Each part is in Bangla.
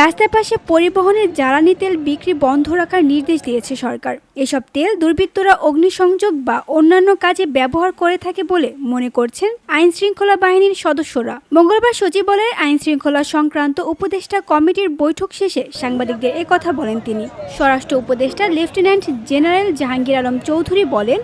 রাস্তার পাশে পরিবহনের জ্বালানি তেল বিক্রি বন্ধ রাখার নির্দেশ দিয়েছে সরকার। এসব তেল দুর্বৃত্তরা অগ্নিসংযোগ বা অন্যান্য কাজে ব্যবহার করে থাকে বলে মনে করছেন আইন শৃঙ্খলা বাহিনীর সদস্যরা। মঙ্গলবার সচিবালয়ের আইন শৃঙ্খলা সংক্রান্ত উপদেষ্টা কমিটির বৈঠক শেষে সাংবাদিকদের একথা বলেন তিনি। স্বরাষ্ট্র উপদেষ্টা লেফটেন্যান্ট জেনারেল জাহাঙ্গীর আলম চৌধুরী বলেন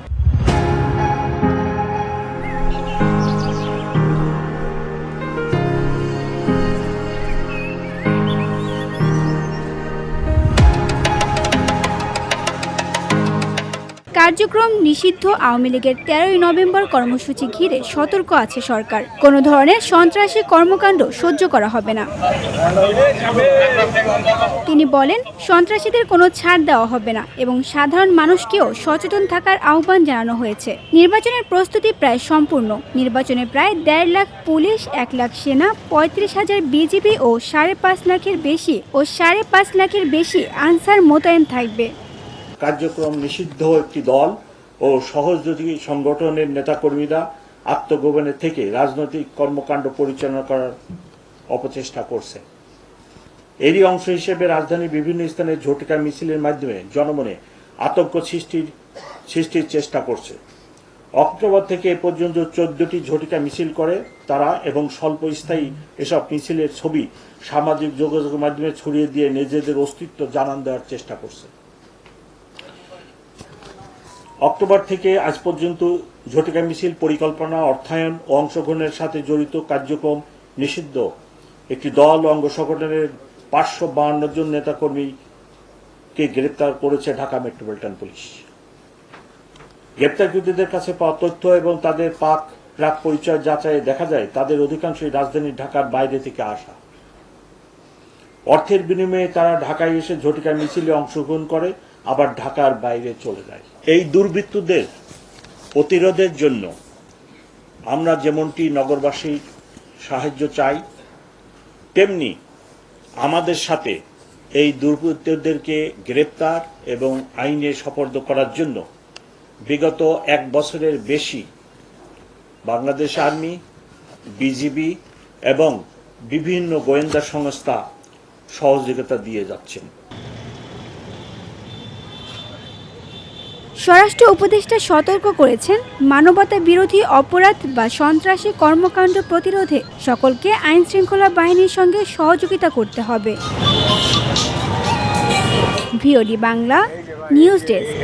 কার্যক্রম নিষিদ্ধ। আওয়ামী লীগের তেরোই নভেম্বর কর্মসূচি ঘিরে সতর্ক আছে সরকার। কোনো ধরনের সন্ত্রাসী কর্মকাণ্ড সহ্য করা হবে না। তিনি বলেন, সন্ত্রাসীদের কোনো ছাড় দেওয়া হবে না এবং সাধারণ মানুষকেও সচেতন থাকার আহ্বান জানানো হয়েছে। নির্বাচনের প্রস্তুতি প্রায় সম্পূর্ণ। নির্বাচনে প্রায় দেড় লাখ পুলিশ, এক লাখ সেনা, পঁয়ত্রিশ হাজার বিজিবি ও সাড়ে পাঁচ লাখের বেশি ও সাড়ে পাঁচ লাখের বেশি আনসার মোতায়েন থাকবে। কার্যক্রম নিষিদ্ধ একটি দল ও সহযোগী সংগঠনের নেতাকর্মীরা আত্মগোপনে থেকে রাজনৈতিক কর্মকাণ্ড পরিচালনা করার অপচেষ্টা করছে। এরই অংশ হিসেবে রাজধানীর বিভিন্ন স্থানে ঝটিকা মিছিলের মাধ্যমে জনমনে আতঙ্ক সৃষ্টির সৃষ্টির চেষ্টা করছে। অক্টোবর থেকে এ পর্যন্ত চোদ্দটি ঝটিকা মিছিল করে তারা এবং স্বল্পস্থায়ী এসব মিছিলের ছবি সামাজিক যোগাযোগের মাধ্যমে ছড়িয়ে দিয়ে নিজেদের অস্তিত্ব জানান দেওয়ার চেষ্টা করছে। অক্টোবর থেকে আজ পর্যন্ত ঝটিকা মিছিল, পরিকল্পনা, অর্থায়ন ও অংশগ্রহণের সাথে জড়িত কার্যক্রম নিষিদ্ধ। একটি দল অঙ্গ সংগঠনের পাঁচশো বাহান্ন জন নেতাকর্মীকে গ্রেপ্তার করেছে ঢাকা মেট্রোপলিটন পুলিশ। গ্রেপ্তারকৃতদের কাছে পাওয়া তথ্য এবং তাদের পাক প্রাক পরিচয় যাচাইয়ে দেখা যায়, তাদের অধিকাংশই রাজধানী ঢাকার বাইরে থেকে আসা। অর্থের বিনিময়ে তারা ঢাকায় এসে ঝটিকা মিছিলে অংশগ্রহণ করে আবার ঢাকার বাইরে চলে যায়। এই দুর্বৃত্তদের প্রতিরোধের জন্য আমরা যেমনটি নগরবাসীর সাহায্য চাই, তেমনি আমাদের সাথে এই দুর্বৃত্তদেরকে গ্রেপ্তার এবং আইনে সপর্দ করার জন্য বিগত এক বছরের বেশি বাংলাদেশ আর্মি, বিজিবি এবং বিভিন্ন গোয়েন্দা সংস্থা সহযোগিতা দিয়ে যাচ্ছেন। স্বরাষ্ট্র উপদেষ্টা সতর্ক করেছেন, মানবতা বিরোধী অপরাধ বা সন্ত্রাসী কর্মকাণ্ড প্রতিরোধে সকলকে আইন শৃঙ্খলা বাহিনীর সঙ্গে সহযোগিতা করতে হবে। VOD Bangla, news desk.